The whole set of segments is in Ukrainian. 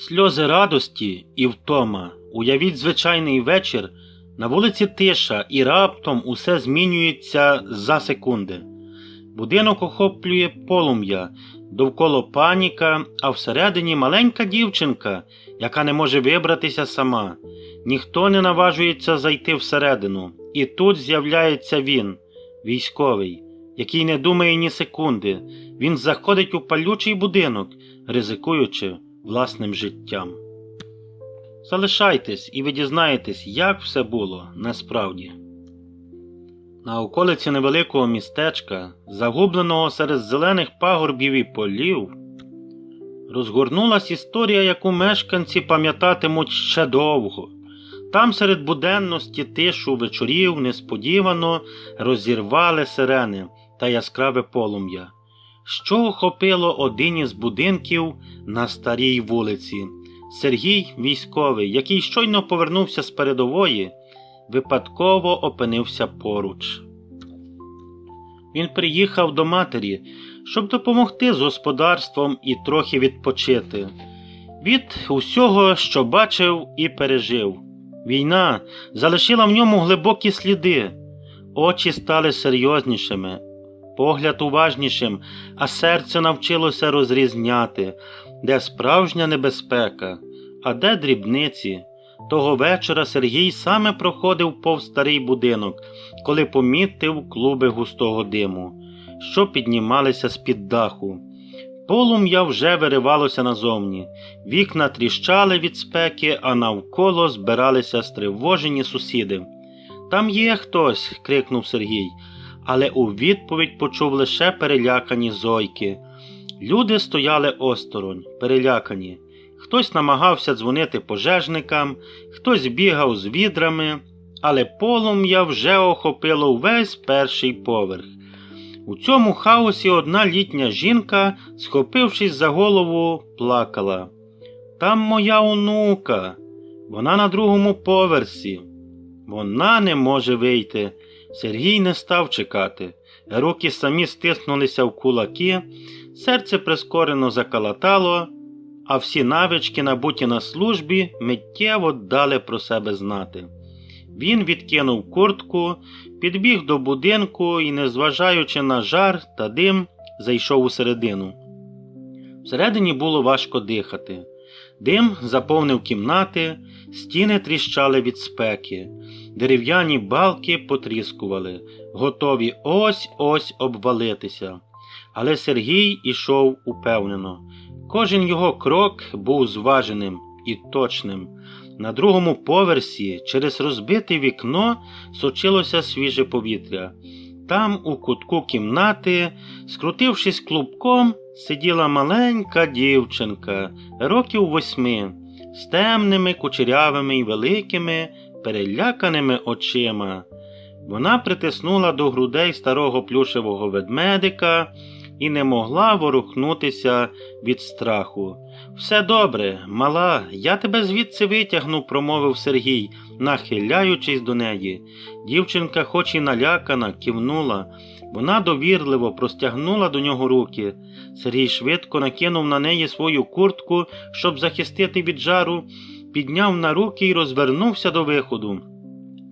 Сльози радості і втома. Уявіть звичайний вечір, на вулиці тиша, і раптом усе змінюється за секунди. Будинок охоплює полум'я, довкола паніка, а всередині маленька дівчинка, яка не може вибратися сама. Ніхто не наважується зайти всередину. І тут з'являється він, військовий, який не думає ні секунди. Він заходить у палючий будинок, ризикуючи власним життям. Залишайтесь і ви дізнаєтесь, як все було насправді. На околиці невеликого містечка, загубленого серед зелених пагорбів і полів, розгорнулась історія, яку мешканці пам'ятатимуть ще довго. Там серед буденності тишу вечорів несподівано розірвали сирени та яскраве полум'я, що охопило один із будинків на старій вулиці. Сергій військовий, який щойно повернувся з передової, випадково опинився поруч. Він приїхав до матері, щоб допомогти з господарством і трохи відпочити. Від усього, що бачив і пережив. Війна залишила в ньому глибокі сліди, очі стали серйознішими, погляд уважнішим, а серце навчилося розрізняти, де справжня небезпека, а де дрібниці. Того вечора Сергій саме проходив повз старий будинок, коли помітив клуби густого диму, що піднімалися з-під даху. Полум'я вже виривалося назовні, вікна тріщали від спеки, а навколо збиралися стривожені сусіди. Там є хтось. крикнув Сергій, але у відповідь почув лише перелякані зойки. Люди стояли осторонь, перелякані. Хтось намагався дзвонити пожежникам, хтось бігав з відрами, але полум'я вже охопило весь перший поверх. У цьому хаосі одна літня жінка, схопившись за голову, плакала. Там моя онука, вона на другому поверсі. Вона не може вийти. Сергій не став чекати. Руки самі стиснулися в кулаки, серце прискорено закалатало, а всі навички, набуті на службі, миттєво дали про себе знати. Він відкинув куртку, підбіг до будинку і, незважаючи на жар та дим, зайшов усередину. Всередині було важко дихати. Дим заповнив кімнати, стіни тріщали від спеки, дерев'яні балки потріскували, готові ось ось обвалитися. Але Сергій ішов упевнено. Кожен його крок був зваженим і точним. На другому поверсі через розбите вікно сочилося свіже повітря. Там, у кутку кімнати, скрутившись клубком, сиділа маленька дівчинка, років восьми, з темними, кучерявими й великими, переляканими очима. Вона притиснула до грудей старого плюшевого ведмедика і не могла ворухнутися від страху. Все добре, мала, я тебе звідси витягну, промовив Сергій, нахиляючись до неї. Дівчинка, хоч і налякана, кивнула. Вона довірливо простягнула до нього руки. Сергій швидко накинув на неї свою куртку, щоб захистити від жару, підняв на руки і розвернувся до виходу.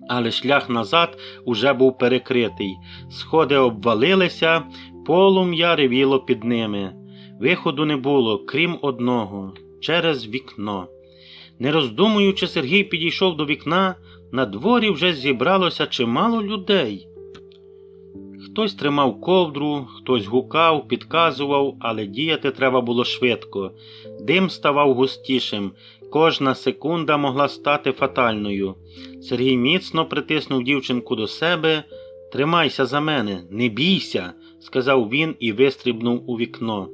Але шлях назад уже був перекритий. Сходи обвалилися, полум'я ревіло під ними. Виходу не було, крім одного, через вікно. Не роздумуючи, Сергій підійшов до вікна, на дворі вже зібралося чимало людей. Хтось тримав ковдру, хтось гукав, підказував, але діяти треба було швидко. Дим ставав густішим, кожна секунда могла стати фатальною. Сергій міцно притиснув дівчинку до себе. Тримайся за мене, не бійся, сказав він і вистрибнув у вікно.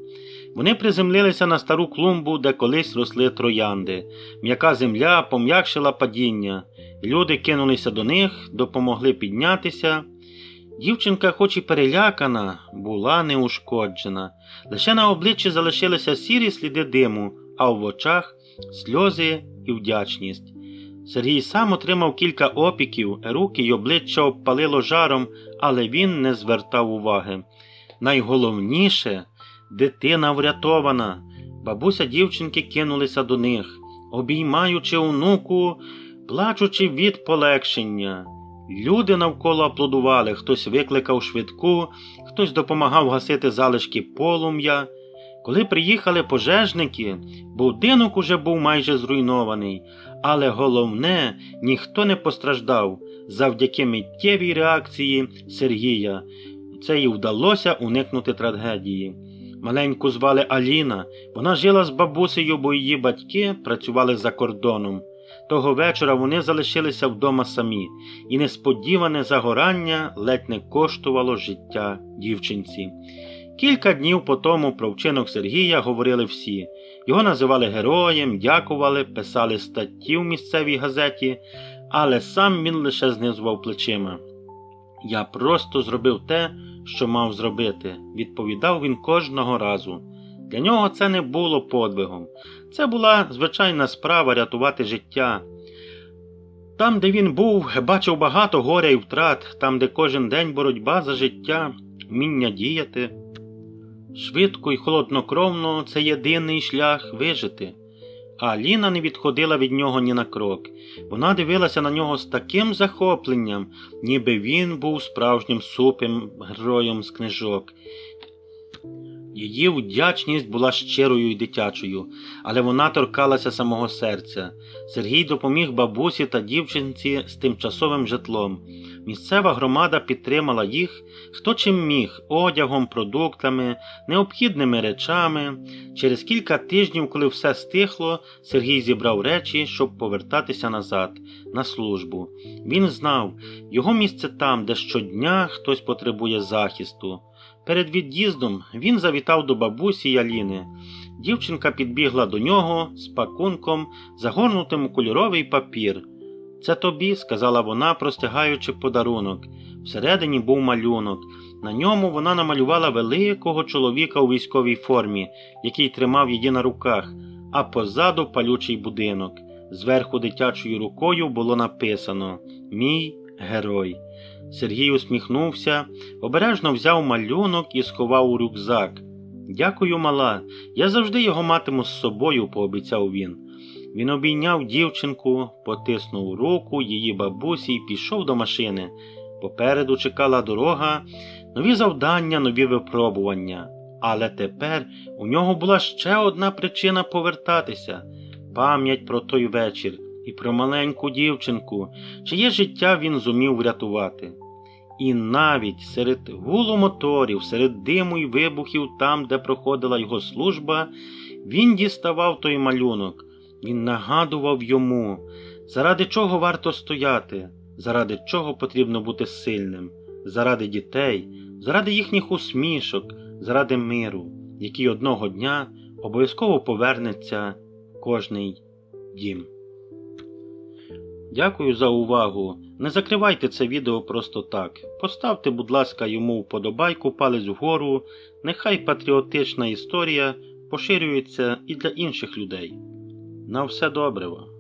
Вони приземлилися на стару клумбу, де колись росли троянди. М'яка земля пом'якшила падіння. Люди кинулися до них, допомогли піднятися. Дівчинка, хоч і перелякана, була неушкоджена. Лише на обличчі залишилися сірі сліди диму, а в очах сльози і вдячність. Сергій сам отримав кілька опіків, руки й обличчя обпалило жаром, але він не звертав уваги. Найголовніше дитина врятована. Бабуся дівчинки кинулися до них, обіймаючи онуку, плачучи від полегшення. Люди навколо аплодували, хтось викликав швидку, хтось допомагав гасити залишки полум'я. Коли приїхали пожежники, будинок уже був майже зруйнований, але головне, ніхто не постраждав завдяки миттєвій реакції Сергія. Це й вдалося уникнути трагедії. Маленьку звали Аліна. Вона жила з бабусею, бо її батьки працювали за кордоном. Того вечора вони залишилися вдома самі, і несподіване загорання ледь не коштувало життя дівчинці. Кілька днів по тому про вчинок Сергія говорили всі. Його називали героєм, дякували, писали статті в місцевій газеті, але сам він лише знизував плечима. Я просто зробив те, що мав зробити, відповідав він кожного разу. Для нього це не було подвигом. Це була звичайна справа рятувати життя. Там, де він був, бачив багато горя і втрат, там, де кожен день боротьба за життя, вміння діяти. Швидко і холоднокровно це єдиний шлях вижити. А Ліна не відходила від нього ні на крок. Вона дивилася на нього з таким захопленням, ніби він був справжнім супим героєм з книжок. Її вдячність була щирою і дитячою, але вона торкалася самого серця. Сергій допоміг бабусі та дівчинці з тимчасовим житлом. Місцева громада підтримала їх, хто чим міг, одягом, продуктами, необхідними речами. Через кілька тижнів, коли все стихло, Сергій зібрав речі, щоб повертатися назад, на службу. Він знав, його місце там, де щодня хтось потребує захисту. Перед від'їздом він завітав до бабусі й Аліни. Дівчинка підбігла до нього з пакунком, загорнутим у кольоровий папір. Це тобі, сказала вона, простягаючи подарунок. Всередині був малюнок. На ньому вона намалювала великого чоловіка у військовій формі, який тримав її на руках, а позаду палючий будинок. Зверху дитячою рукою було написано Мій герой. Сергій усміхнувся, обережно взяв малюнок і сховав у рюкзак. Дякую, мала. Я завжди його матиму з собою, пообіцяв він. Він обійняв дівчинку, потиснув руку її бабусі і пішов до машини. Попереду чекала дорога, нові завдання, нові випробування. Але тепер у нього була ще одна причина повертатися пам'ять про той вечір і про маленьку дівчинку, чиє життя він зумів врятувати. І навіть серед гулу моторів, серед диму й вибухів, там, де проходила його служба, він діставав той малюнок. Він нагадував йому, заради чого варто стояти, заради чого потрібно бути сильним, заради дітей, заради їхніх усмішок, заради миру, який одного дня обов'язково повернеться в кожний дім. Дякую за увагу. Не закривайте це відео просто так. Поставте, будь ласка, йому вподобайку, палець вгору. Нехай патріотична історія поширюється і для інших людей. На все добре. вам.